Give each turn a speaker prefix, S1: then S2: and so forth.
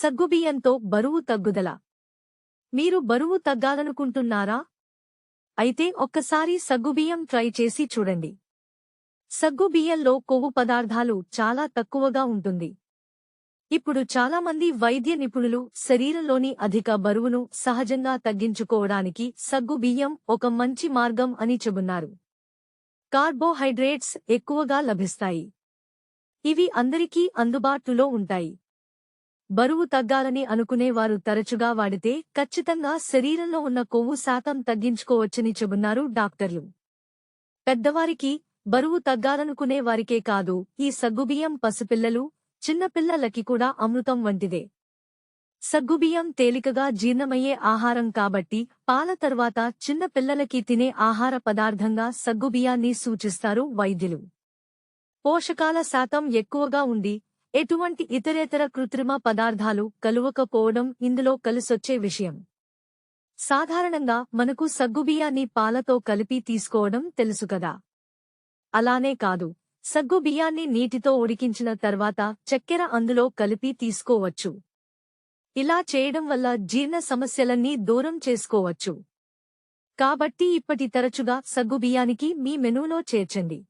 S1: సగ్గుబియ్యంతో బరువు తగ్గుదల. మీరు బరువు తగ్గాలనుకుంటున్నారా? అయితే ఒక్కసారి సగ్గుబియ్యం ట్రై చేసి చూడండి. సగ్గుబియ్యంలో కొవ్వు పదార్థాలు చాలా తక్కువగా ఉంటుంది. ఇప్పుడు చాలామంది వైద్య నిపుణులు శరీరంలోని అధిక బరువును సహజంగా తగ్గించుకోవడానికి సగ్గుబియ్యం ఒక మంచి మార్గం అని చెబున్నారు. కార్బోహైడ్రేట్స్ ఎక్కువగా లభిస్తాయి. ఇవి అందరికీ అందుబాటులో ఉంటాయి. బరువు తగ్గాలని అనుకునేవారు తరచుగా వాడితే ఖచ్చితంగా శరీరంలో ఉన్న కొవ్వు శాతం తగ్గించుకోవచ్చని చెబున్నారు డాక్టర్లు. పెద్దవారికి బరువు తగ్గాలనుకునే వారికే కాదు ఈ సగ్గుబియ్యం పసిపిల్లలు చిన్నపిల్లలకి కూడా అమృతం వంటిదే. సగ్గుబియ్యం తేలికగా జీర్ణమయ్యే ఆహారం కాబట్టి పాల తర్వాత చిన్నపిల్లలకి తినే ఆహార పదార్థంగా సగ్గుబియ్యాన్ని సూచిస్తారు వైద్యులు. పోషకాల శాతం ఎక్కువగా ఉండి ఎటువంటి ఇతరేతర కృత్రిమ పదార్థాలు కలువకపోవడం ఇందులో కలిసొచ్చే విషయం. సాధారణంగా మనకు సగ్గుబియ్యాన్ని పాలతో కలిపి తీసుకోవడం తెలుసు కదా. అలానే కాదు సగ్గుబియ్యాన్ని నీటితో ఉడికించిన తర్వాత చక్కెర అందులో కలిపి తీసుకోవచ్చు. ఇలా చేయడం వల్ల జీర్ణ సమస్యలన్నీ దూరం చేసుకోవచ్చు. కాబట్టి ఇప్పటి తరచుగా సగ్గుబియ్యానికి మీ మెనూలో చేర్చండి.